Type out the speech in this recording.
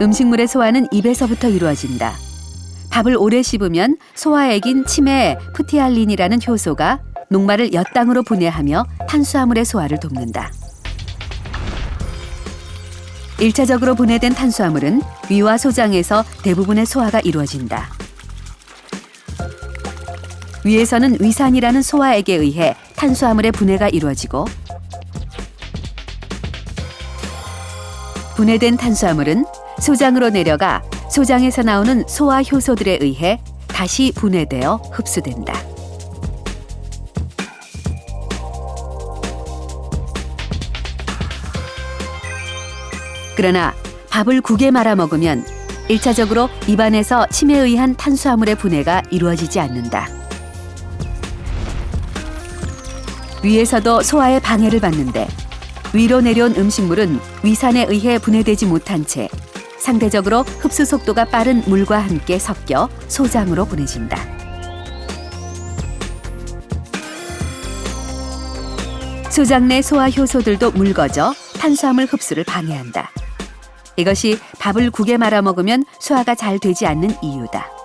음식물의 소화는 입에서부터 이루어진다. 밥을 오래 씹으면 소화액인 치매 프티알린이라는 효소가 녹말을 엿당으로 분해하며 탄수화물의 소화를 돕는다. 일차적으로 분해된 탄수화물은 위와 소장에서 대부분의 소화가 이루어진다. 위에서는 위산이라는 소화액에 의해 탄수화물의 분해가 이루어지고 분해된 탄수화물은 소장으로 내려가 소장에서 나오는 소화 효소들에 의해 다시 분해되어 흡수된다. 그러나 밥을 국에 말아 먹으면 일차적으로 입안에서 침에 의한 탄수화물의 분해가 이루어지지 않는다. 위에서도 소화에 방해를 받는데 위로 내려온 음식물은 위산에 의해 분해되지 못한 채 상대적으로 흡수 속도가 빠른 물과 함께 섞여 소장으로 보내진다. 소장 내 소화 효소들도 묽어져 탄수화물 흡수를 방해한다. 이것이 밥을 국에 말아 먹으면 소화가 잘 되지 않는 이유다.